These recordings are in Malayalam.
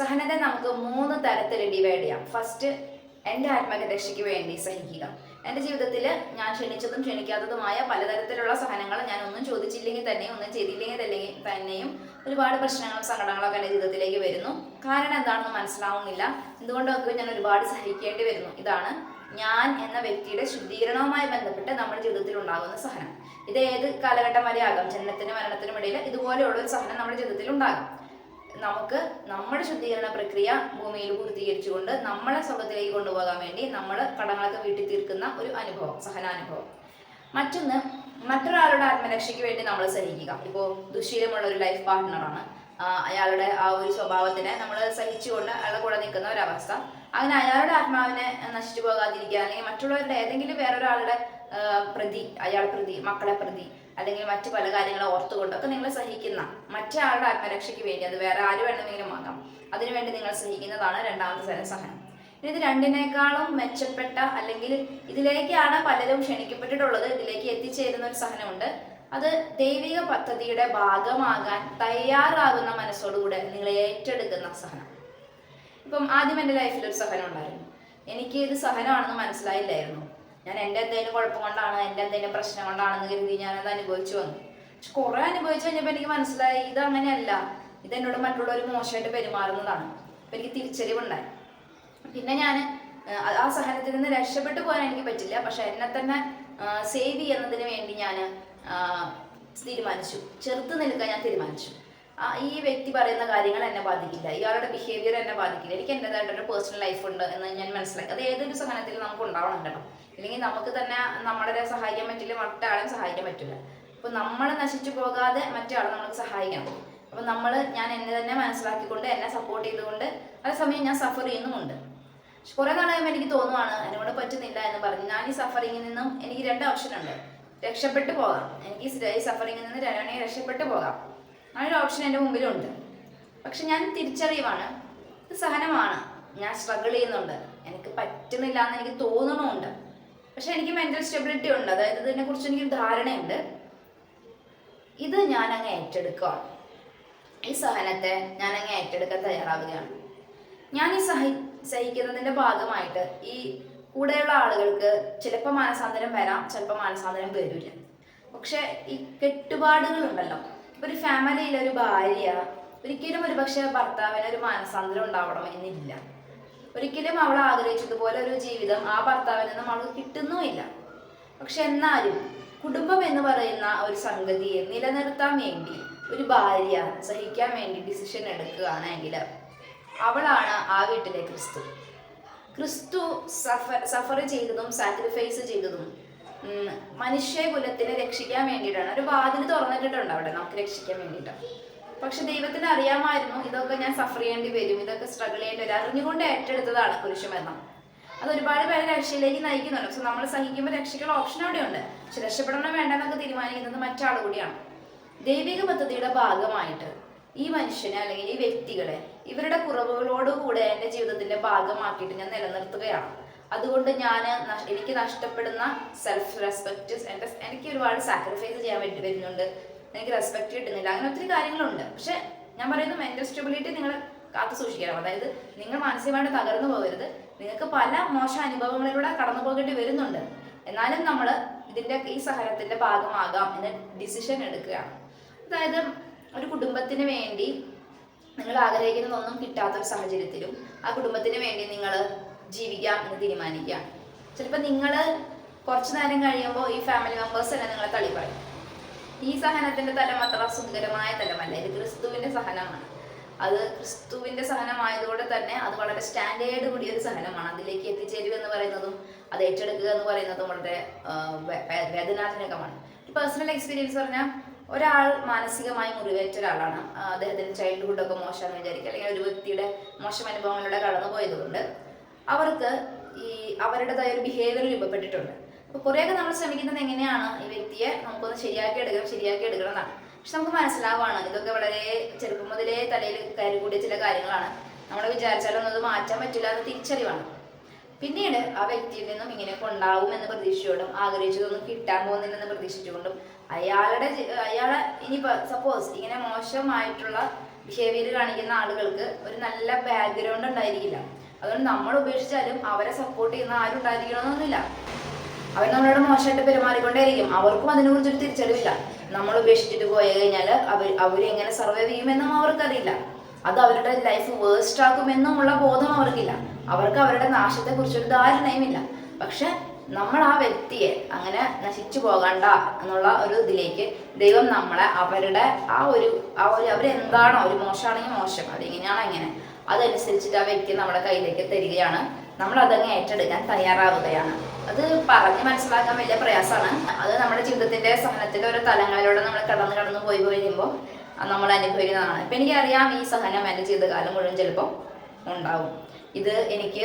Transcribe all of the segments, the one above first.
സഹനത്തെ നമുക്ക് മൂന്ന് തരത്തിൽ ഡിവൈഡ് ചെയ്യാം. ഫസ്റ്റ് എന്റെ ആത്മരക്ഷയ്ക്ക് വേണ്ടി സഹിക്കുക. എന്റെ ജീവിതത്തിൽ ഞാൻ ക്ഷണിച്ചതും ക്ഷണിക്കാത്തതുമായ പലതരത്തിലുള്ള സഹനങ്ങൾ ഞാൻ ഒന്നും ചോദിച്ചില്ലെങ്കിൽ തന്നെയും ഒന്നും ചെയ്തില്ലെങ്കിൽ തന്നെ തന്നെയും ഒരുപാട് പ്രശ്നങ്ങളും സങ്കടങ്ങളൊക്കെ എന്റെ ജീവിതത്തിലേക്ക് വരുന്നു. കാരണം എന്താണെന്ന് മനസ്സിലാവുന്നില്ല. എന്തുകൊണ്ടൊക്കെ ഞാൻ ഒരുപാട് സഹിക്കേണ്ടി വരുന്നു? ഇതാണ് ഞാൻ എന്ന വ്യക്തിയുടെ ശുദ്ധീകരണവുമായി ബന്ധപ്പെട്ട് നമ്മുടെ ജീവിതത്തിൽ ഉണ്ടാകുന്ന സഹനം. ഇത് ഏത് കാലഘട്ടം വരെ ആകാം ജനനത്തിനും മരണത്തിനും ഇടയിൽ ഇതുപോലെയുള്ള ഒരു സഹനം നമ്മുടെ ജീവിതത്തിൽ ഉണ്ടാകും. നമുക്ക് നമ്മുടെ ശുദ്ധീകരണ പ്രക്രിയ ഭൂമിയിൽ പൂർത്തീകരിച്ചുകൊണ്ട് നമ്മളെ സ്വർഗത്തിലേക്ക് കൊണ്ടുപോകാൻ വേണ്ടി നമ്മൾ കടങ്ങളൊക്കെ വീട്ടിൽ തീർക്കുന്ന ഒരു അനുഭവം സഹനാനുഭവം. മറ്റൊന്ന് മറ്റൊരാളുടെ ആത്മരക്ഷയ്ക്ക് വേണ്ടി നമ്മൾ സഹിക്കുക. ഇപ്പോൾ ദുശീലമുള്ള ഒരു ലൈഫ് പാർട്ട്ണറാണ് അയാളുടെ ആ ഒരു സ്വഭാവത്തിനെ നമ്മൾ സഹിച്ചുകൊണ്ട് അയാളുടെ കൂടെ നിൽക്കുന്ന ഒരവസ്ഥ. അങ്ങനെ അയാളുടെ ആത്മാവിനെ നശിച്ചു പോകാതിരിക്കുക അല്ലെങ്കിൽ മറ്റുള്ളവരുടെ ഏതെങ്കിലും വേറൊരാളുടെ പ്രതി അയാൾ പ്രതി മക്കളെ പ്രതി അല്ലെങ്കിൽ മറ്റു പല കാര്യങ്ങളെ ഓർത്തുകൊണ്ടൊക്കെ നിങ്ങൾ സഹിക്കുന്ന മറ്റൊരാളുടെ ആത്മരക്ഷയ്ക്ക് വേണ്ടി അത് വേറെ ആര് വേണമെങ്കിലും ആകാം അതിനുവേണ്ടി നിങ്ങൾ സഹിക്കുന്നതാണ് രണ്ടാമത്തെ തരം സഹനം. ഇത് രണ്ടിനേക്കാളും മെച്ചപ്പെട്ട അല്ലെങ്കിൽ ഇതിലേക്കാണ് പലരും ക്ഷണിക്കപ്പെട്ടിട്ടുള്ളത് ഇതിലേക്ക് എത്തിച്ചേരുന്ന ഒരു സഹനമുണ്ട്. അത് ദൈവിക പദ്ധതിയുടെ ഭാഗമാകാൻ തയ്യാറാകുന്ന മനസ്സോടുകൂടെ നിങ്ങൾ ഏറ്റെടുക്കുന്ന സഹനം. ഇപ്പം ആദ്യം എന്റെ ലൈഫിൽ ഒരു സഹനം ഉണ്ടായിരുന്നു. എനിക്ക് ഇത് സഹനമാണെന്ന് മനസ്സിലായില്ലായിരുന്നു. ഞാൻ എന്റെ എന്തെങ്കിലും കുഴപ്പം കൊണ്ടാണ് എന്റെ എന്തെങ്കിലും പ്രശ്നം കൊണ്ടാണെന്ന് കരുതി ഞാനത് അനുഭവിച്ചു വന്നു. പക്ഷെ കുറെ അനുഭവിച്ചു കഴിഞ്ഞപ്പോൾ എനിക്ക് മനസ്സിലായി ഇത് അങ്ങനെയല്ല. ഇത് എന്നോട് മറ്റുള്ളവർ മോശമായിട്ട് പെരുമാറുന്നതാണ്. അപ്പം എനിക്ക് തിരിച്ചറിവുണ്ടായി. പിന്നെ ഞാൻ ആ സഹനത്തിൽ നിന്ന് രക്ഷപ്പെട്ടു പോകാൻ എനിക്ക് പറ്റില്ല. പക്ഷെ എന്നെ തന്നെ സേവ് ചെയ്യുന്നതിന് വേണ്ടി ഞാൻ തീരുമാനിച്ചു. ചെറുത്ത് നിൽക്കാൻ ഞാൻ തീരുമാനിച്ചു. ആ, ഈ വ്യക്തി പറയുന്ന കാര്യങ്ങൾ എന്നെ ബാധിക്കില്ല. ഇയാളുടെ ബിഹേവിയർ എന്നെ ബാധിക്കില്ല. എനിക്ക് എന്റെതായിട്ടൊരു പേഴ്സണൽ ലൈഫ് ഉണ്ട് എന്ന് ഞാൻ മനസ്സിലാക്കി അത് ഏതൊരു സഹനത്തിൽ നമുക്ക് ഉണ്ടാവണം കേട്ടോ. ഇല്ലെങ്കിൽ നമുക്ക് തന്നെ നമ്മളെ സഹായിക്കാൻ പറ്റില്ല മറ്റാളെയും സഹായിക്കാൻ പറ്റില്ല. അപ്പോൾ നമ്മൾ നശിച്ചു പോകാതെ മറ്റാളെ നമുക്ക് സഹായിക്കണം അപ്പോൾ നമ്മൾ ഞാൻ എന്നെ തന്നെ മനസ്സിലാക്കിക്കൊണ്ട് എന്നെ സപ്പോർട്ട് ചെയ്തുകൊണ്ട് അതേസമയം ഞാൻ സഫർ ചെയ്യുന്നുമുണ്ട്. പക്ഷെ കുറെ നാൾ കഴിയുമ്പോൾ എനിക്ക് തോന്നുവാണ് എന്നോട് പറ്റുന്നില്ല എന്ന് പറഞ്ഞു. ഞാൻ ഈ സഫറിങ്ങിൽ നിന്നും എനിക്ക് രണ്ട് ഓപ്ഷൻ ഉണ്ട്. രക്ഷപ്പെട്ടു പോകാം. എനിക്ക് ഈ സഫറിങ്ങിൽ നിന്ന് വേണമെങ്കിൽ രക്ഷപ്പെട്ടു പോകാം. ആ ഒരു ഓപ്ഷൻ എന്റെ മുമ്പിലുണ്ട്. പക്ഷെ ഞാൻ തിരിച്ചറിയുവാണ് ഇത് സഹനമാണ്. ഞാൻ സ്ട്രഗിൾ ചെയ്യുന്നുണ്ട്. എനിക്ക് പറ്റുന്നില്ല എന്ന് എനിക്ക് തോന്നണമുണ്ട് പക്ഷെ എനിക്ക് മെന്റൽ സ്റ്റെബിലിറ്റി ഉണ്ട്. അതായത് ഇതിനെ കുറിച്ച് എനിക്ക് ധാരണയുണ്ട്. ഇത് ഞാൻ അങ്ങ് ഏറ്റെടുക്കുകയാണ്. ഈ സഹനത്തെ ഞാൻ അങ്ങ് ഏറ്റെടുക്കാൻ തയ്യാറാവുകയാണ്. ഞാൻ ഈ സഹി സഹിക്കുന്നതിന്റെ ഭാഗമായിട്ട് ഈ കൂടെയുള്ള ആളുകൾക്ക് ചിലപ്പോൾ മാനസാന്തരം വരാം ചിലപ്പോൾ മാനസാന്തരം വരില്ല. പക്ഷെ ഈ കെട്ടുപാടുകളുണ്ടല്ലോ. ഒരു ഫാമിലിയിൽ ഒരു ഭാര്യ ഒരിക്കലും ഒരു പക്ഷെ ഭർത്താവിന് ഒരു മാനസാന്തരം ഉണ്ടാവണം എന്നില്ല. ഒരിക്കലും അവൾ ആഗ്രഹിച്ചതുപോലെ ഒരു ജീവിതം ആ ഭർത്താവിൽ നിന്നും അവൾക്ക് കിട്ടുന്നുമില്ല. പക്ഷെ എന്നാലും കുടുംബം എന്ന് പറയുന്ന ഒരു സംഗതിയെ നിലനിർത്താൻ വേണ്ടി ഒരു ഭാര്യ സഹിക്കാൻ വേണ്ടി ഡിസിഷൻ എടുക്കുകയാണെങ്കിൽ അവളാണ് ആ വീട്ടിലെ ക്രിസ്തു. ക്രിസ്തു സഫർ സഫർ ചെയ്തതും സാക്രിഫൈസ് ചെയ്തതും മനുഷ്യ മനുഷ്യകുലത്തിനെ രക്ഷിക്കാൻ വേണ്ടിയിട്ടാണ്. ഒരു വാതിൽ തുറന്നിട്ടിട്ടുണ്ട് അവിടെ നമുക്ക് രക്ഷിക്കാൻ വേണ്ടിയിട്ട്. പക്ഷെ ദൈവത്തിന് അറിയാമായിരുന്നു ഇതൊക്കെ ഞാൻ സഫർ ചെയ്യേണ്ടി വരും. ഇതൊക്കെ സ്ട്രഗിൾ ചെയ്യേണ്ടി വരും. അറിഞ്ഞുകൊണ്ട് ഏറ്റെടുത്തതാണ് കുരിശുമരണം. അത് ഒരുപാട് പേരെ രക്ഷയിലേക്ക് നയിക്കുന്നുണ്ട്. സോ നമ്മൾ സഹിക്കുമ്പോൾ രക്ഷയ്ക്കുള്ള ഓപ്ഷൻ അവിടെയുണ്ട്. പക്ഷെ രക്ഷപ്പെടണോ വേണ്ടെന്നൊക്കെ തീരുമാനിക്കുന്നത് മറ്റാൾ കൂടിയാണ് ദൈവിക പദ്ധതിയുടെ ഭാഗമായിട്ട് ഈ മനുഷ്യനെ അല്ലെങ്കിൽ ഈ വ്യക്തികളെ ഇവരുടെ കുറവുകളോടുകൂടെ എന്റെ ജീവിതത്തിന്റെ ഭാഗമാക്കിയിട്ട് ഞാൻ നിലനിർത്തുകയാണ്. അതുകൊണ്ട് ഞാൻ എനിക്ക് നഷ്ടപ്പെടുന്ന സെൽഫ് റെസ്പെക്റ്റ് എന്റെ എനിക്ക് ഒരുപാട് സാക്രിഫൈസ് ചെയ്യാൻ വേണ്ടി വരുന്നുണ്ട്. എനിക്ക് റെസ്പെക്ട് കിട്ടുന്നില്ല. അങ്ങനെ ഒത്തിരി കാര്യങ്ങളുണ്ട്. പക്ഷെ ഞാൻ പറയുന്നു മെന്റൽ സ്റ്റെബിലിറ്റി നിങ്ങൾ കാത്തു സൂക്ഷിക്കണം. അതായത് നിങ്ങൾ മാനസികമായിട്ട് തകർന്നു പോകരുത്. നിങ്ങൾക്ക് പല മോശ അനുഭവങ്ങളിലൂടെ കടന്നു പോകേണ്ടി വരുന്നുണ്ട്. എന്നാലും നമ്മൾ ഇതിന്റെ ഈ സഹനത്തിന്റെ ഭാഗമാകാം എന്ന് ഡിസിഷൻ എടുക്കുകയാണ്. അതായത് ഒരു കുടുംബത്തിന് വേണ്ടി നിങ്ങൾ ആഗ്രഹിക്കുന്നതൊന്നും കിട്ടാത്ത ഒരു സാഹചര്യത്തിലും ആ കുടുംബത്തിന് വേണ്ടി നിങ്ങൾ ജീവിക്കാം എന്ന് തീരുമാനിക്കാം ചിലപ്പോൾ നിങ്ങൾ കുറച്ചു നേരം കഴിയുമ്പോൾ ഈ ഫാമിലി മെമ്പേഴ്സ് തന്നെ നിങ്ങളെ തള്ളി പറയും. ഈ സഹനത്തിന്റെ തലം അത്ര സുന്ദരമായ തലമല്ല. ഇത് ക്രിസ്തുവിന്റെ സഹനമാണ്. അത് ക്രിസ്തുവിന്റെ സഹനമായതോടെ തന്നെ അത് വളരെ സ്റ്റാൻഡേർഡ് കൂടിയ ഒരു സഹനമാണ്. അതിലേക്ക് എത്തിച്ചേരുക എന്ന് പറയുന്നതും അത് ഏറ്റെടുക്കുക എന്ന് പറയുന്നതും വളരെ വേദനാജനകമാണ്. പേഴ്സണൽ എക്സ്പീരിയൻസ് പറഞ്ഞാൽ ഒരാൾ മാനസികമായി മുറിവേറ്റ ഒരാളാണ്. അദ്ദേഹത്തിന്റെ ചൈൽഡ്ഹുഡ് ഒക്കെ വിചാരിക്കുക. അല്ലെങ്കിൽ ഒരു വ്യക്തിയുടെ മോശം അനുഭവങ്ങളിലൂടെ കടന്നു പോയതുകൊണ്ട് അവർക്ക് ഈ അവരുടേതായ ഒരു ബിഹേവിയർ രൂപപ്പെട്ടിട്ടുണ്ട്. അപ്പൊ കുറേയൊക്കെ നമ്മൾ ശ്രമിക്കുന്നത് എങ്ങനെയാണ് ഈ വ്യക്തിയെ നമുക്കൊന്ന് ശരിയാക്കി എടുക്കണം ശരിയാക്കി എടുക്കണം എന്നാണ്. പക്ഷെ നമുക്ക് മനസ്സിലാവാണ് ഇതൊക്കെ വളരെ ചെറുപ്പം മുതലേ തലയിൽ കയറി കൂടിയ ചില കാര്യങ്ങളാണ്. നമ്മൾ വിചാരിച്ചാലൊന്നും അത് മാറ്റാൻ പറ്റില്ല എന്ന് തിരിച്ചറിവാണ്. പിന്നീട് ആ വ്യക്തിയിൽ നിന്നും ഇങ്ങനെയൊക്കെ ഉണ്ടാവും എന്ന് പ്രതീക്ഷയോടും ആഗ്രഹിച്ചതൊന്നും കിട്ടാൻ പോകുന്നില്ലെന്ന് പ്രതീക്ഷിച്ചുകൊണ്ടും അയാളുടെ അയാളെ ഇനി സപ്പോസ് ഇങ്ങനെ മോശമായിട്ടുള്ള ബിഹേവിയർ കാണിക്കുന്ന ആളുകൾക്ക് ഒരു നല്ല ബാക്ക്ഗ്രൗണ്ട് ഉണ്ടായിരിക്കില്ല. അതുകൊണ്ട് നമ്മൾ ഉപേക്ഷിച്ചാലും അവരെ സപ്പോർട്ട് ചെയ്യുന്ന ആരും ഉണ്ടായിരിക്കണമെന്നൊന്നുമില്ല. അവർ നമ്മളോട് മോശമായിട്ട് പെരുമാറിക്കൊണ്ടേയിരിക്കും. അവർക്കും അതിനെക്കുറിച്ച് ഒരു തിരിച്ചറിവില്ല. നമ്മൾ ഉപേക്ഷിച്ചിട്ട് പോയി കഴിഞ്ഞാൽ അവർ അവരെങ്ങനെ സർവൈവ് ചെയ്യുമെന്നും അവർക്കറിയില്ല. അത് അവരുടെ ലൈഫ് വേസ്റ്റ് ആക്കുമെന്നുമുള്ള ബോധം അവർക്കില്ല. അവർക്ക് അവരുടെ നാശത്തെ കുറിച്ചൊരു ധാരണയുമില്ല. പക്ഷെ നമ്മൾ ആ വ്യക്തിയെ അങ്ങനെ നശിച്ചു പോകണ്ട എന്നുള്ള ഒരു ഇതിലേക്ക് ദൈവം നമ്മളെ അവരുടെ ആ ഒരു ആ ഒരു അവരെന്താണോ ഒരു മോശമാണെങ്കിൽ മോശം അതെങ്ങനെയാണോ എങ്ങനെ അതനുസരിച്ചിട്ട് ആ വ്യക്തി നമ്മുടെ കയ്യിലേക്ക് തരികയാണ്. നമ്മൾ അതങ്ങ് ഏറ്റെടുക്കാൻ തയ്യാറാവുകയാണ്. അത് പറഞ്ഞ് മനസ്സിലാക്കാൻ വലിയ പ്രയാസമാണ്. അത് നമ്മുടെ ജീവിതത്തിന്റെ സഹനത്തിന്റെ ഓരോ തലങ്ങളിലൂടെ നമ്മൾ കടന്നു കടന്നു പോയി കഴിയുമ്പോൾ നമ്മൾ അനുഭവിക്കുന്നതാണ്. ഇപ്പം എനിക്കറിയാം ഈ സഹനം എന്റെ ജീവിതകാലം മുഴുവൻ ചിലപ്പോൾ ഉണ്ടാവും. ഇത് എനിക്ക്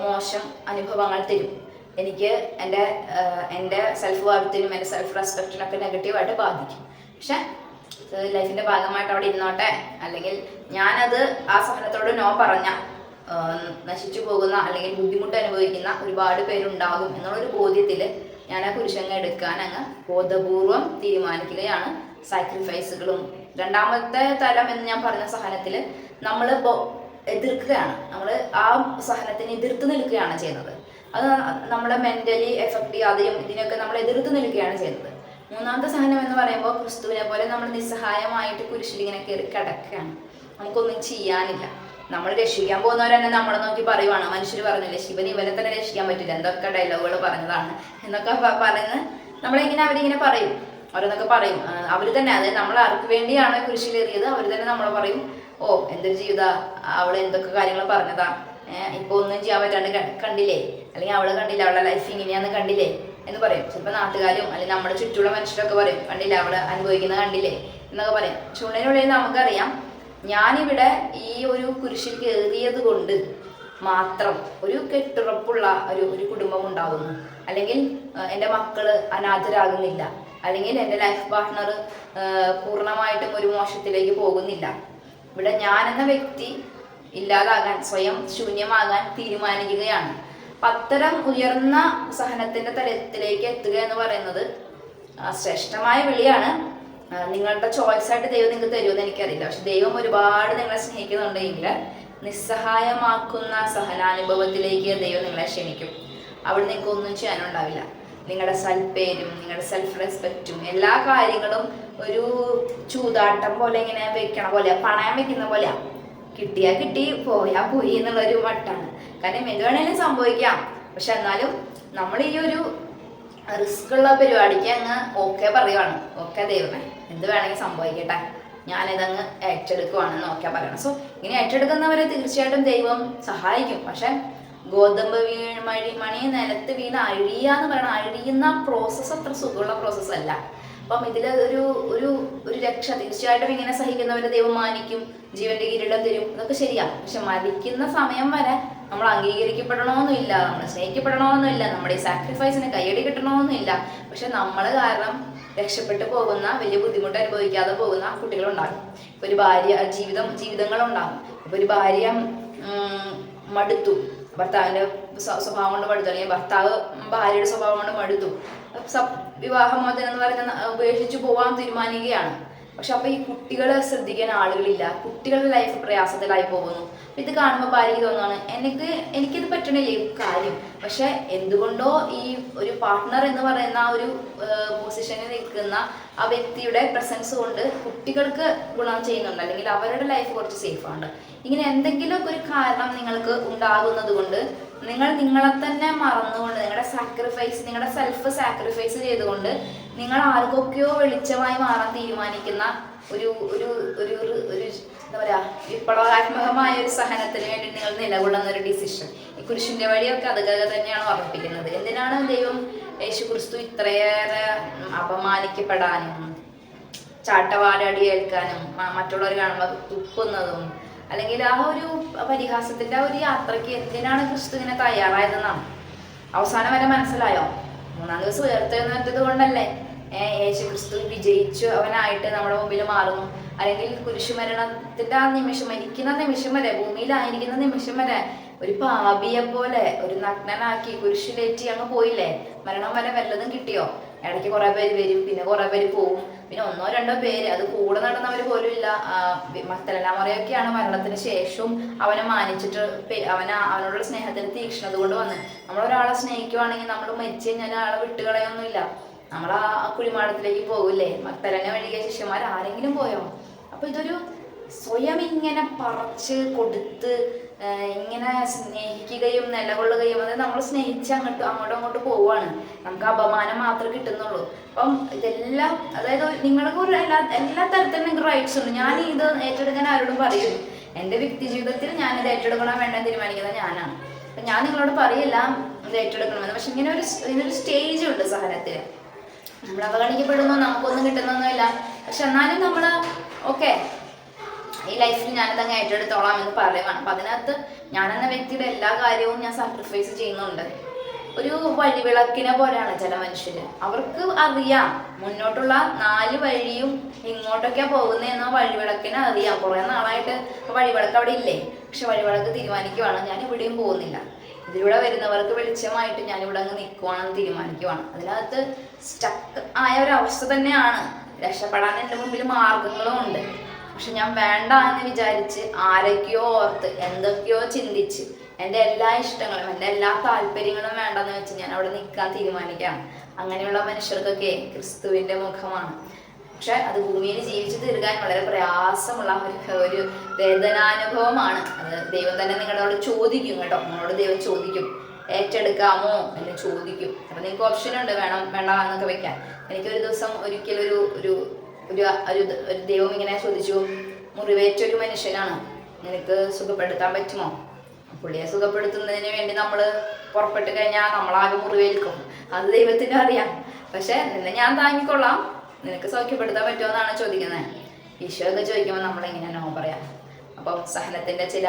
മോശം അനുഭവങ്ങൾ തരും. എനിക്ക് എന്റെ എന്റെ സെൽഫ് വർത്തിനും എന്റെ സെൽഫ് റെസ്പെക്റ്റിനൊക്കെ നെഗറ്റീവായിട്ട് ബാധിക്കും. പക്ഷെ ലൈഫിന്റെ ഭാഗമായിട്ട് അവിടെ ഇരുന്നോട്ടെ? അല്ലെങ്കിൽ ഞാനത് ആ സഹനത്തോട് നോ പറഞ്ഞ നശിച്ചു പോകുന്ന അല്ലെങ്കിൽ ബുദ്ധിമുട്ട് അനുഭവിക്കുന്ന ഒരുപാട് പേരുണ്ടാകും എന്നുള്ളൊരു ബോധ്യത്തിൽ ഞാൻ ആ പുരുഷങ്ങൾ എടുക്കാൻ അങ്ങ് ബോധപൂർവം തീരുമാനിക്കുകയാണ്. സാക്രിഫൈസുകളും രണ്ടാമത്തെ തലം എന്ന് ഞാൻ പറഞ്ഞ സഹനത്തിൽ നമ്മൾ എതിർക്കുകയാണ്. നമ്മൾ ആ സഹനത്തിന് എതിർത്ത് നിൽക്കുകയാണ് ചെയ്യുന്നത്. അത് നമ്മുടെ മെന്റലി എഫക്ട് ചെയ്യാതെയും ഇതിനൊക്കെ നമ്മൾ എതിർത്ത് നിൽക്കുകയാണ് ചെയ്യുന്നത്. മൂന്നാമത്തെ സഹനം എന്ന് പറയുമ്പോൾ ക്രിസ്തുവിനെ പോലെ നമ്മൾ നിസ്സഹായമായിട്ട് കുരിശിലിങ്ങനെ കയറി കിടക്കുകയാണ്. നമുക്കൊന്നും ചെയ്യാനില്ല. നമ്മൾ രക്ഷിക്കാൻ പോകുന്നവരെന്നെ നമ്മളെ നോക്കി പറയുവാണ്. മനുഷ്യർ പറഞ്ഞില്ലേ ശിവൻ ഇവനെ തന്നെ രക്ഷിക്കാൻ പറ്റില്ല. എന്തൊക്കെ ഡയലോഗുകൾ പറഞ്ഞതാണ്. എന്നൊക്കെ പറഞ്ഞ് നമ്മളിങ്ങനെ അവരിങ്ങനെ പറയും. അവരെന്നൊക്കെ പറയും. അവർ തന്നെ അതായത് നമ്മൾ ആർക്ക് വേണ്ടിയാണ് കുരിശിലേറിയത് അവർ തന്നെ നമ്മളെ പറയും. ഓ എന്തൊരു ജീവിത അവൾ എന്തൊക്കെ കാര്യങ്ങൾ പറഞ്ഞതാ. ഏഹ് ഇപ്പൊ ഒന്നും ചെയ്യാൻ പറ്റാണ്ട് കണ്ടില്ലേ? അല്ലെങ്കിൽ അവളെ കണ്ടില്ല അവളെ ലൈഫ് ഇങ്ങനെയാന്ന് കണ്ടില്ലേ? എന്ന് പറയും. ചിലപ്പോൾ നാട്ടുകാരും അല്ലെങ്കിൽ നമ്മുടെ ചുറ്റുള്ള മനുഷ്യരൊക്കെ പറയും. കണ്ടില്ല അവൾ അനുഭവിക്കുന്നത് കണ്ടില്ലേ? എന്നൊക്കെ പറയും. ചൂണ്ടിനുള്ളിൽ നമുക്കറിയാം ഞാനിവിടെ ഈ ഒരു കുരിശിൽ കയറിയത് കൊണ്ട് മാത്രം ഒരു കെട്ടുറപ്പുള്ള ഒരു ഒരു കുടുംബം ഉണ്ടാകുന്നു അല്ലെങ്കിൽ എന്റെ മക്കൾ അനാഥരാകുന്നില്ല. അല്ലെങ്കിൽ എന്റെ ലൈഫ് പാർട്ട്ണർ പൂർണമായിട്ടും ഒരു മോശത്തിലേക്ക് പോകുന്നില്ല. ഇവിടെ ഞാൻ എന്ന വ്യക്തി ഇല്ലാതാകാൻ സ്വയം ശൂന്യമാകാൻ തീരുമാനിക്കുകയാണ്. അത്തരം ഉയർന്ന സഹനത്തിന്റെ തലത്തിലേക്ക് എത്തുക എന്ന് പറയുന്നത് ശ്രേഷ്ഠമായ വിളിയാണ്. നിങ്ങളുടെ ചോയ്സ് ആയിട്ട് ദൈവം നിങ്ങൾക്ക് തരുമെന്ന് എനിക്കറിയില്ല. പക്ഷെ ദൈവം ഒരുപാട് നിങ്ങളെ സ്നേഹിക്കുന്നുണ്ടെങ്കിൽ നിസ്സഹായമാക്കുന്ന സഹനാനുഭവത്തിലേക്ക് ദൈവം നിങ്ങളെ ക്ഷണിക്കും. അവിടെ നിങ്ങൾക്ക് ഒന്നും ചെയ്യാനുണ്ടാവില്ല. നിങ്ങളുടെ സൽപ്പേരും നിങ്ങളുടെ സെൽഫ് റെസ്പെക്റ്റും എല്ലാ കാര്യങ്ങളും ഒരു ചൂതാട്ടം പോലെ ഇങ്ങനെ വെക്കണ പോലെ പണയം വെക്കുന്ന പോലെയാ. കിട്ടിയാ കിട്ടി പോയാ പോയി എന്നുള്ളൊരു മട്ടാണ് കാരണം എന്ത് വേണേലും സംഭവിക്കാം. പക്ഷെ എന്നാലും നമ്മൾ ഈ ഒരു റിസ്ക് ഉള്ള പരിപാടിക്ക് അങ്ങ് ഓക്കെ പറയുവാണ്. ഓക്കെ ദൈവമേ. എന്ത് വേണമെങ്കിൽ സംഭവിക്കട്ടെ. ഞാനിതങ്ങ് ഏറ്റെടുക്കുവാണെന്ന് നോക്കിയാൽ പറയണം. സോ ഇങ്ങനെ ഏറ്റെടുക്കുന്നവരെ തീർച്ചയായിട്ടും ദൈവം സഹായിക്കും. പക്ഷെ ഗോതമ്പ് വീണ് മഴി മണി നിലത്ത് വീണ് അഴിയുക എന്ന് പറയണം. അഴിയുന്ന പ്രോസസ്സ് അത്ര സുഖമുള്ള പ്രോസസ്സ് അല്ല. അപ്പം ഇതിൽ ഒരു ഒരു ഒരു രക്ഷ. തീർച്ചയായിട്ടും ഇങ്ങനെ സഹിക്കുന്നവരെ ദൈവം മാനിക്കും. ജീവന്റെ കിരീടം തരും. ഇതൊക്കെ ശരിയാ. പക്ഷെ മരിക്കുന്ന സമയം വരെ നമ്മൾ അംഗീകരിക്കപ്പെടണമെന്നില്ല നമ്മൾ സ്നേഹിക്കപ്പെടണമെന്നില്ല നമ്മുടെ ഈ സാക്രിഫൈസിന് കയ്യടി കിട്ടണമെന്നില്ല പക്ഷെ നമ്മൾ കാരണം രക്ഷപ്പെട്ടു പോകുന്ന വലിയ ബുദ്ധിമുട്ട് അനുഭവിക്കാതെ പോകുന്ന കുട്ടികളുണ്ടാകും. ഇപ്പൊ ഒരു ഭാര്യ ജീവിതം ജീവിതങ്ങളുണ്ടാകും. ഇപ്പൊ ഒരു ഭാര്യ മടുത്തു. ഭർത്താവിന്റെ സ്വ- സ്വഭാവം കൊണ്ട് മടുത്തു. അല്ലെങ്കിൽ ഭർത്താവ് ഭാര്യയുടെ സ്വഭാവം കൊണ്ട് മടുത്തു. വിവാഹമോചനം എന്ന് പറയുന്ന ഉപേക്ഷിച്ചു പോവാൻ തീരുമാനിക്കുകയാണ്. പക്ഷെ അപ്പൊ ഈ കുട്ടികളെ ശ്രദ്ധിക്കാൻ ആളുകളില്ല. കുട്ടികളുടെ ലൈഫ് പ്രയാസത്തിലായി പോകുന്നു. ഇത് കാണുമ്പോൾ ഭാര്യയ്ക്ക് തോന്നുകയാണ് എനിക്ക് എനിക്കിത് പറ്റണില്ല ഈ കാര്യം. പക്ഷെ എന്തുകൊണ്ടോ ഈ ഒരു പാർട്ട്ണർ എന്ന് പറയുന്ന ആ ഒരു പൊസിഷനിൽ നിൽക്കുന്ന ആ വ്യക്തിയുടെ പ്രസൻസ് കൊണ്ട് കുട്ടികൾക്ക് ഗുണം ചെയ്യുന്നുണ്ട്. അല്ലെങ്കിൽ അവരുടെ ലൈഫ് കുറച്ച് സേഫാണ് ഇങ്ങനെ എന്തെങ്കിലും ഒരു കാരണം നിങ്ങൾക്ക് ഉണ്ടാകുന്നത് കൊണ്ട് നിങ്ങൾ നിങ്ങളെ തന്നെ മറന്നുകൊണ്ട് നിങ്ങളുടെ സാക്രിഫൈസ് നിങ്ങളുടെ സെൽഫ് സാക്രിഫൈസ് ചെയ്തുകൊണ്ട് നിങ്ങൾ ആർക്കൊക്കെയോ വെളിച്ചമായി മാറാൻ തീരുമാനിക്കുന്ന ഒരു ഒരു ഒരു ഒരു എന്താ പറയാ വിപ്ലവാത്മകമായ ഒരു സഹനത്തിന് വേണ്ടി നിങ്ങൾ നിലകൊള്ളുന്ന ഒരു ഡിസിഷൻ ഈ കുരിശിന്റെ വഴിയൊക്കെ അതുകൊക്കെ തന്നെയാണ് ഉറപ്പിക്കുന്നത്. എന്തിനാണ് ദൈവം യേശു ക്രിസ്തു ഇത്രയേറെ അപമാനിക്കപ്പെടാനും ചാട്ടവാടടി ഏൽക്കാനും മറ്റുള്ളവർ കാണുമ്പോൾ തുപ്പുന്നതും അല്ലെങ്കിൽ ആ ഒരു പരിഹാസത്തിന്റെ ആ ഒരു യാത്രയ്ക്ക് എന്തിനാണ് ക്രിസ്തു ഇങ്ങനെ തയ്യാറായതെന്നാണ്. അവസാനം വരെ മനസ്സിലായോ? മൂന്നാം ദിവസം ഉയർത്തെഴുന്നേറ്റത് കൊണ്ടല്ലേ? യേശു ക്രിസ്തു വിജയിച്ചു അവനായിട്ട് നമ്മുടെ മുമ്പിൽ മാറുന്നു. അല്ലെങ്കിൽ കുരിശുമരണത്തിന്റെ ആ നിമിഷം മരിക്കുന്ന നിമിഷം വരെ ഭൂമിയിലായിരിക്കുന്ന നിമിഷം വരെ ഒരു പാപിയെ പോലെ ഒരു നഗ്നനാക്കി കുരിശിലേറ്റി അങ്ങ് പോയില്ലേ? മരണം വരെ വല്ലതും കിട്ടിയോ? ഇടയ്ക്ക് കുറെ പേര് വരും പിന്നെ കുറെ പേര് പോവും. പിന്നെ ഒന്നോ രണ്ടോ പേര് അത് കൂടെ നടന്നവർ പോലും ഇല്ല. മത്തലല്ലാമറയൊക്കെയാണ് മരണത്തിന് ശേഷവും അവനെ മാനിച്ചിട്ട് അവന അവന് അവനോടുള്ള സ്നേഹത്തിന് തീക്ഷ്ണത കൊണ്ട് വന്ന്. നമ്മൾ ഒരാളെ സ്നേഹിക്കുവാണെങ്കിൽ നമ്മൾ മരിച്ചു കഴിഞ്ഞാൽ ആളെ വിട്ടുകളയൊന്നുമില്ല നമ്മൾ ആ കുഴിമാടത്തിലേക്ക് പോകില്ലേ? മത്തലനെ വഴികിയ ശിഷ്യന്മാർ ആരെങ്കിലും പോയോ? അപ്പൊ ഇതൊരു സ്വയം ഇങ്ങനെ പറച്ച് കൊടുത്ത് ഇങ്ങനെ സ്നേഹിക്കുകയും നിലകൊള്ളുകയും അതായത് നമ്മൾ സ്നേഹിച്ച് അങ്ങോട്ട് അങ്ങോട്ടും അങ്ങോട്ട് പോവുകയാണ്. നമുക്ക് അപമാനം മാത്രമേ കിട്ടുന്നുള്ളൂ. അപ്പം ഇതെല്ലാം അതായത് നിങ്ങൾക്ക് ഒരു എല്ലാ എല്ലാ തരത്തിലും നിങ്ങൾക്ക് റൈറ്റ്സ് ഉണ്ട്. ഞാൻ ഇത് ഏറ്റെടുക്കാൻ ആരോടും പറയും എന്റെ വ്യക്തി ജീവിതത്തിൽ ഞാൻ ഇത് ഏറ്റെടുക്കണം വേണ്ട തീരുമാനിക്കുന്നത് ഞാനാണ്. അപ്പം ഞാൻ നിങ്ങളോട് പറയില്ല ഇത് ഏറ്റെടുക്കണമെന്ന്. പക്ഷെ ഇങ്ങനെ ഒരു ഇതിനൊരു സ്റ്റേജ് ഉണ്ട് സഹനത്തിൽ നമ്മൾ അവഗണിക്കപ്പെടുന്നു നമുക്കൊന്നും കിട്ടുന്നൊന്നുമില്ല. പക്ഷെ എന്നാലും നമ്മൾ ഓക്കെ ഈ ലൈഫിൽ ഞാനിതങ്ങ് ഏറ്റെടുത്തോളാം എന്ന് പറയുവാണ് അപ്പം അതിനകത്ത് എന്ന വ്യക്തിയുടെ എല്ലാ കാര്യവും ഞാൻ സാക്രിഫൈസ് ചെയ്യുന്നുണ്ട്. ഒരു വഴിവിളക്കിനെ പോലെയാണ് ചില മനുഷ്യര്. അവർക്ക് അറിയാം. മുന്നോട്ടുള്ള നാല് വഴിയും ഇങ്ങോട്ടൊക്കെയാ പോകുന്നതെന്ന് വഴിവിളക്കിനെ അറിയാം. കുറെ നാളായിട്ട് വഴിവിളക്ക് അവിടെ ഇല്ലേ? പക്ഷെ വഴിവിളക്ക് തീരുമാനിക്കുവാണ്. ഞാൻ ഇവിടെയും പോകുന്നില്ല. ഇതിലൂടെ വരുന്നവർക്ക് വെളിച്ചമായിട്ട് ഞാൻ ഇവിടെ അങ്ങ് നിൽക്കുവാണെന്ന് തീരുമാനിക്കുവാണ്. അതിനകത്ത് സ്റ്റക്ക് ആയ ഒരു അവസ്ഥ തന്നെയാണ്. രക്ഷപ്പെടാൻ എന്റെ മുമ്പിൽ മാർഗങ്ങളും ഉണ്ട്. പക്ഷെ ഞാൻ വേണ്ട എന്ന് വിചാരിച്ച് ആരൊക്കെയോ ഓർത്ത് എന്തൊക്കെയോ ചിന്തിച്ച് എന്റെ എല്ലാ ഇഷ്ടങ്ങളും എന്റെ എല്ലാ താല്പര്യങ്ങളും വേണ്ടെന്ന് വെച്ച് ഞാൻ അവിടെ നിൽക്കാൻ തീരുമാനിക്കാം. അങ്ങനെയുള്ള മനുഷ്യർക്കൊക്കെ ക്രിസ്തുവിന്റെ മുഖമാണ്. പക്ഷെ അത് ഭൂമിയിൽ ജീവിച്ചു തീർക്കാൻ വളരെ പ്രയാസമുള്ള ഒരു ഒരു വേദനാനുഭവമാണ്. അത് ദൈവം തന്നെ നിങ്ങളോട് ചോദിക്കും കേട്ടോ. നിങ്ങളോട് ദൈവം ചോദിക്കും ഏറ്റെടുക്കാമോ എന്ന് ചോദിക്കും. അപ്പൊ നിങ്ങൾക്ക് ഓപ്ഷൻ ഉണ്ട് വേണം വേണ്ട എന്നൊക്കെ വെക്കാൻ. എനിക്കൊരു ദിവസം ഒരിക്കലൊരു ഒരു ഒരു ഒരു ദൈവം ഇങ്ങനെ ചോദിച്ചു മുറിവേറ്റൊരു മനുഷ്യനാണ്. നിനക്ക് സുഖപ്പെടുത്താൻ പറ്റുമോ? പുള്ളിയെ സുഖപ്പെടുത്തുന്നതിന് വേണ്ടി നമ്മൾ പുറപ്പെട്ട് കഴിഞ്ഞാൽ നമ്മളാകെ മുറിവേൽക്കും. അത് ദൈവത്തിന് അറിയാം. പക്ഷെ നിന്നെ ഞാൻ താങ്ങിക്കൊള്ളാം. നിനക്ക് സൗഖ്യപ്പെടുത്താൻ പറ്റുമോ എന്നാണ് ചോദിക്കുന്നത്. ഈശോ ഒക്കെ ചോദിക്കുമ്പോൾ നമ്മൾ എങ്ങനെ നോ പറയാം? അപ്പം സഹനത്തിന്റെ ചില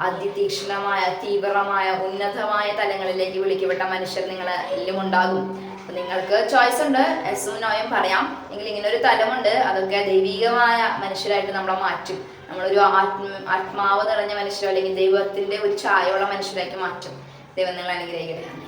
അതിതീക്ഷണമായ തീവ്രമായ ഉന്നതമായ തലങ്ങളിലേക്ക് വിളിക്കപ്പെട്ട മനുഷ്യർ നിങ്ങളെ എല്ലാം ഉണ്ടാകും. നിങ്ങൾക്ക് ചോയ്സ് ഉണ്ട്. എസും നോയും പറയാം. എങ്കിൽ ഇങ്ങനെ ഒരു തലമുണ്ട്. അതൊക്കെ ദൈവികമായ മനുഷ്യരായിട്ട് നമ്മളെ മാറ്റും. നമ്മളൊരു ആത്മ ആത്മാവ് നിറഞ്ഞ മനുഷ്യരോ അല്ലെങ്കിൽ ദൈവത്തിന്റെ ഒരു ചായയുള്ള മനുഷ്യരാക്കി മാറ്റും. ദൈവം നിങ്ങൾ അനുഗ്രഹിക്കട്ടെ.